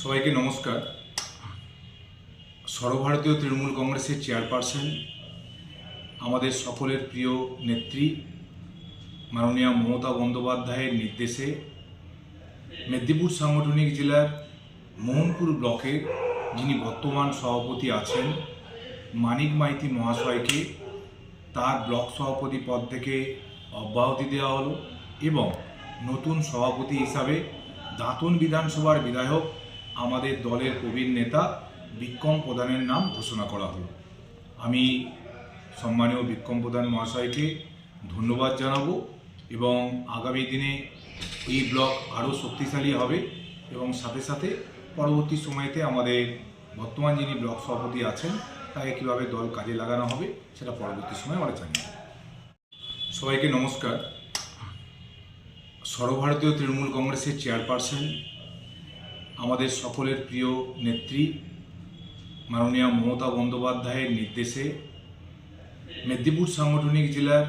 সবাইকে নমস্কার। সর্বভারতীয় তৃণমূল কংগ্রেসের চেয়ারপারসন, আমাদের সকলের প্রিয় নেত্রী, মাননীয় মমতা বন্দ্যোপাধ্যায়ের নির্দেশে মেদিনীপুর সাংগঠনিক জেলার মোহনপুর ব্লকে যিনি বর্তমান সভাপতি আছেন, মানিক মাইতি মহাশয়কে তার ব্লক সভাপতি পদ থেকে অব্যাহতি দেওয়া হলো এবং নতুন সভাপতি হিসাবে দাঁতন বিধানসভার বিধায়ক আমাদের দলের প্রবীণ নেতা বিক্রম প্রধানের নাম ঘোষণা করা হলো। আমি সম্মানীয় বিক্রম প্রধান মহাশয়কে ধন্যবাদ জানাব এবং আগামী দিনে এই ব্লক আরও শক্তিশালী হবে এবং সাথে সাথে পরবর্তী সময়তে আমাদের বর্তমান যিনি ব্লক সভাপতি আছেন, তাকে কীভাবে দল কাজে লাগানো হবে সেটা পরবর্তী সময় আমরা জানি সবাইকে নমস্কার। সর্বভারতীয় তৃণমূল কংগ্রেসের চেয়ারপারসন আমাদের সকলের প্রিয় নেত্রী মাননীয় মমতা বন্দ্যোপাধ্যায়ের নির্দেশে মেদিনীপুর সাংগঠনিক জেলার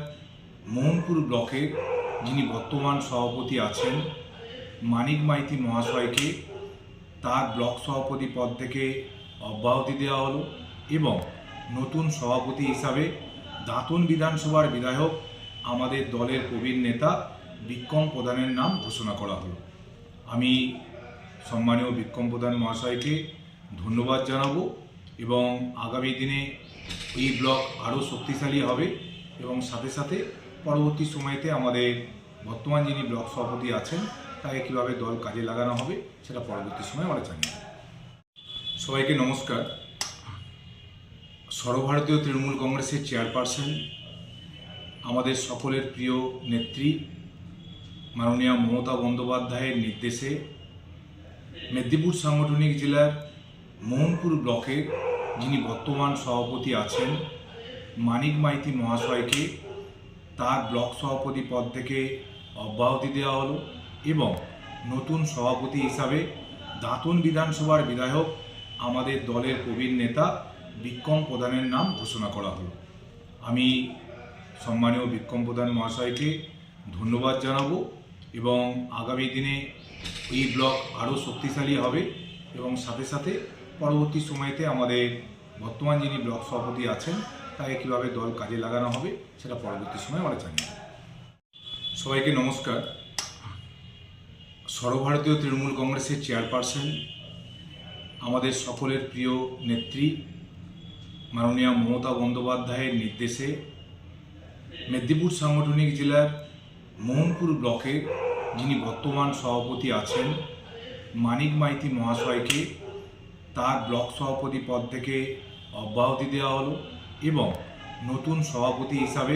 মোহনপুর ব্লকের যিনি বর্তমান সভাপতি আছেন, মানিক মাইতি মহাশয়কে তার ব্লক সভাপতি পদ থেকে অব্যাহতি দেওয়া হলো এবং নতুন সভাপতি হিসাবে দাঁতন বিধানসভার বিধায়ক আমাদের দলের প্রবীণ নেতা বিক্রম প্রধানের নাম ঘোষণা করা হলো। আমি সম্মানীয় বিক্রম প্রধান মহাশয়কে ধন্যবাদ জানাব এবং আগামী দিনে এই ব্লক আরও শক্তিশালী হবে এবং সাথে সাথে পরবর্তী সময়তে আমাদের বর্তমান যিনি ব্লক সভাপতি আছেন, তাকে কীভাবে দল কাজে লাগানো হবে সেটা পরবর্তী সময় আমরা জানি সবাইকে নমস্কার। সর্বভারতীয় তৃণমূল কংগ্রেসের চেয়ারপারসন, আমাদের সকলের প্রিয় নেত্রী, মাননীয় মমতা বন্দ্যোপাধ্যায়ের নির্দেশে মেদিনীপুর সাংগঠনিক জেলার মোহনপুর ব্লকের যিনি বর্তমান সভাপতি আছেন, মানিক মাইতি মহাশয়কে তার ব্লক সভাপতি পদ থেকে অব্যাহতি দেওয়া হলো এবং নতুন সভাপতি হিসাবে দাঁতন বিধানসভার বিধায়ক আমাদের দলের প্রবীণ নেতা বিক্রম প্রধানের নাম ঘোষণা করা হলো। আমি সম্মানীয় বিক্রম প্রধান মহাশয়কে ধন্যবাদ জানাব এবং আগামী দিনে এই ব্লক আরও শক্তিশালী হবে এবং সাথে সাথে পরবর্তী সময়তে আমাদের বর্তমান যিনি ব্লক সভাপতি আছেন, তাকে কীভাবে দল কাজে লাগানো হবে সেটা পরবর্তী সময় আমরা জানি সবাইকে নমস্কার। সর্বভারতীয় তৃণমূল কংগ্রেসের চেয়ারপারসন, আমাদের সকলের প্রিয় নেত্রী, মাননীয় মমতা বন্দ্যোপাধ্যায়ের নির্দেশে মেদিনীপুর সাংগঠনিক জেলার মোহনপুর ব্লকের যিনি বর্তমান সভাপতি আছেন, মানিক মাইতি মহাশয়কে তার ব্লক সভাপতি পদ থেকে অব্যাহতি দেওয়া হলো এবং নতুন সভাপতি হিসাবে